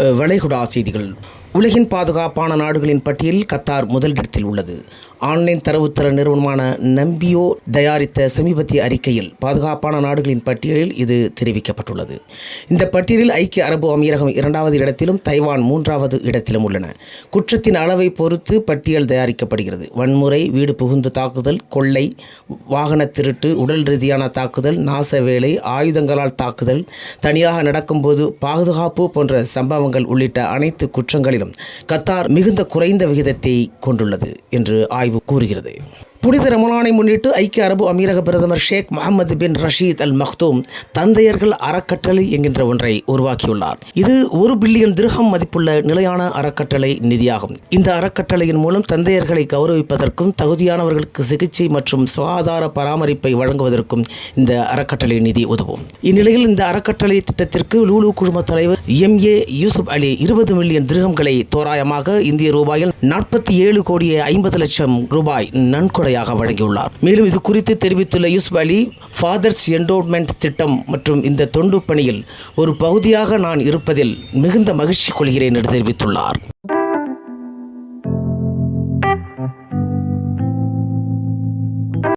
வளைகுடா செய்திகள். உலகின் பாதுகாப்பான நாடுகளின் பட்டியலில் கத்தார் முதலிடத்தில் உள்ளது. ஆன்லைன் தரவுத்தர நிறுவனமான நம்பியோ தயாரித்த சமீபத்திய அறிக்கையில் பாதுகாப்பான நாடுகளின் பட்டியலில் இது தெரிவிக்கப்பட்டுள்ளது. இந்த பட்டியலில் ஐக்கிய அரபு அமீரகம் இரண்டாவது இடத்திலும் தைவான் மூன்றாவது இடத்திலும் உள்ளன. குற்றத்தின் அளவை பொறுத்து பட்டியல் தயாரிக்கப்படுகிறது. வன்முறை வீடு புகுந்து தாக்குதல் கொள்ளை வாகன திருட்டு உடல் ரீதியான தாக்குதல் நாச வேலை ஆயுதங்களால் தாக்குதல் தனியாக நடக்கும்போது பாதுகாப்பு போன்ற சம்பவங்கள் உள்ளிட்ட அனைத்து குற்றங்களிலும் கத்தார் மிகுந்த குறைந்த விகிதத்தை கொண்டுள்ளது என்று ஆய்வு கூறுகிறது. புனித ரமலானை முன்னிட்டு ஐக்கிய அரபு அமீரக பிரதமர் ஷேக் முகமது பின் ரஷீத் அல் மக்தூம் தந்தையர்கள் அறக்கட்டளை என்கின்ற ஒன்றை உருவாக்கியுள்ளார். இது ஒரு பில்லியன் திருகம் மதிப்புள்ள நிலையான அறக்கட்டளை நிதியாகும். இந்த அறக்கட்டளையின் மூலம் தந்தையர்களை கௌரவிப்பதற்கும் தகுதியானவர்களுக்கு சிகிச்சை மற்றும் சுகாதார பராமரிப்பை வழங்குவதற்கும் இந்த அறக்கட்டளை நிதி உதவும். இந்நிலையில் இந்த அறக்கட்டளை திட்டத்திற்கு லூலு குழும தலைவர் எம். ஏ. யூசுப் அலி இருபது மில்லியன் திருகங்களை தோராயமாக இந்திய ரூபாயில் நாற்பத்தி ஏழு கோடியே ஐம்பது லட்சம் ரூபாய் நன்கொடை முறையாக வழங்கியுள்ளார். மேலும் இது குறித்து தெரிவித்துள்ள யூசுப் அலி ஃபாதர்ஸ் என்டோன்மெண்ட் திட்டம் மற்றும் இந்த தொண்டு பணியில் ஒரு பகுதியாக நான் இருப்பதில் மிகுந்த மகிழ்ச்சி கொள்கிறேன் என்று தெரிவித்துள்ளார்.